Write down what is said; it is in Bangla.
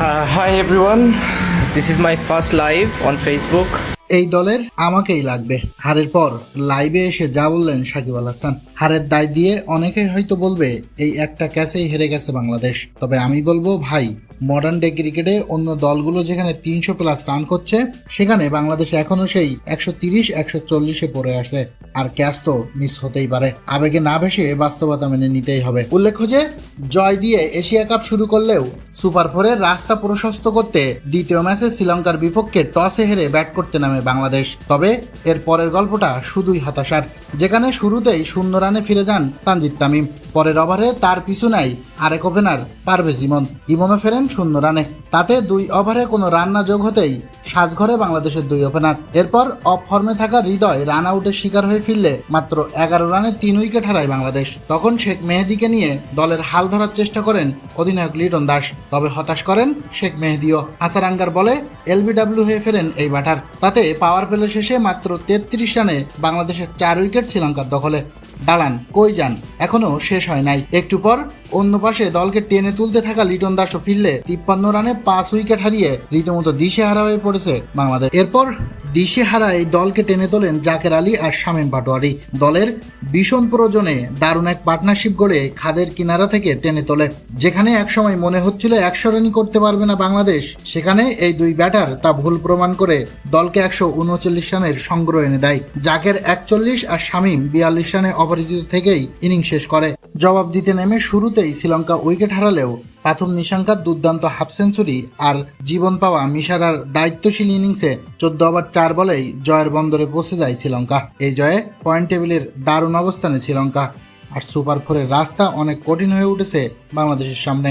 Hi everyone, this is my first live on Facebook. এই দলের আমাকেই লাগবে। হারের পর লাইভে এসে যা বললেন সাকিব আল হাসান হারের দায় দিয়ে অনেকেই হয়তো বলবে এই একটা ক্যাচেই হেরে গেছে বাংলাদেশ। তবে আমি বলব ভাই মডার্ন ডে ক্রিকেটে অন্য দলগুলো যেখানে তিনশো প্লাস রান করছে, সেখানে বাংলাদেশ এখনও সেই একশো তিরিশ, একশো চল্লিশে পড়ে আসে আর ক্যাচ তো মিস হতেই পারে। আবেগে না ভেসে বাস্তবতা মেনে নিতেই হবে। উল্লেখ্য যে, জয় দিয়ে এশিয়া কাপ শুরু করলেও সুপার ফোরের রাস্তা প্রশস্ত করতে দ্বিতীয় ম্যাচে শ্রীলঙ্কার বিপক্ষে টসে হেরে ব্যাট করতে নামে বাংলাদেশ। তবে এর পরের গল্পটা শুধুই হতাশার। যেখানে শুরুতেই শূন্য রানে ফিরে যান তানজিদ তামিম। পরের ওভারে তার পিছু আরেক ওপেনার পারভেজ ইমন। ইমনও ফেরেন শূন্য রানে। তাতে দুই ওভারে কোনো রান না যোগ হতেই সাজঘরে বাংলাদেশের দুই ওপেনার। এরপর অফ ফর্মে থাকা হৃদয় রান আউটের শিকার হয়ে ফিরলে মাত্র এগারো রানে তিন উইকেট হারায় বাংলাদেশ। তখন শেখ মেহেদিকে নিয়ে দলের হাল ধরার চেষ্টা করেন অধিনায়ক লিটন দাস। তবে হতাশ করেন শেখ মেহেদিও। আসারাঙ্গার বলে, এলবিডব্লিউ হয়ে ফেরেন এই ব্যাটার। তাতে পাওয়ার প্লে শেষে মাত্র তেত্রিশ রানে বাংলাদেশের চার উইকেট শ্রীলঙ্কার দখলে। দাঁড়ান কই যান? এখনও শেষ হয় নাই। একটু পর অন্য পাশে দলকে টেনে তুলতে থাকা লিটন দাসও ফিরলে তিপ্পান্ন রানে পাঁচ উইকেট হারিয়ে রীতিমতো দিশে হারা হয়ে পড়েছে বাংলাদেশ। এরপর দিশেহারা এই দলকে টেনে তোলেন জাকের আলী আর শামীম পাটোয়ারি। দলের ভীষণ প্রয়োজনে দারুণ এক পার্টনারশিপ গড়ে খাদের কিনারা থেকে টেনে তোলে। যেখানে একসময় মনে হচ্ছিল একশো রানই করতে পারবে না বাংলাদেশ, সেখানে এই দুই ব্যাটার তা ভুল প্রমাণ করে দলকে একশো উনচল্লিশ রানের সংগ্রহ এনে দেয়। জাকের একচল্লিশ আর শামীম বিয়াল্লিশ রানে অপরাজিত থেকেই ইনিংস শেষ করে। জবাব দিতে নেমে শুরুতেই শ্রীলঙ্কা উইকেট হারালেও প্রথম নিশাঙ্কার দুর্দান্ত হাফ সেঞ্চুরি আর জীবন পাওয়া মিশারার দায়িত্বশীল ইনিংসে চোদ্দ ওভার চার বলেই জয়ের বন্দরে পৌঁছে যায় শ্রীলঙ্কা। এই জয়ে পয়েন্ট টেবিলের দারুণ অবস্থানে শ্রীলঙ্কা। আর সুপার ফোরের রাস্তা অনেক কঠিন হয়ে উঠেছে বাংলাদেশের সামনে।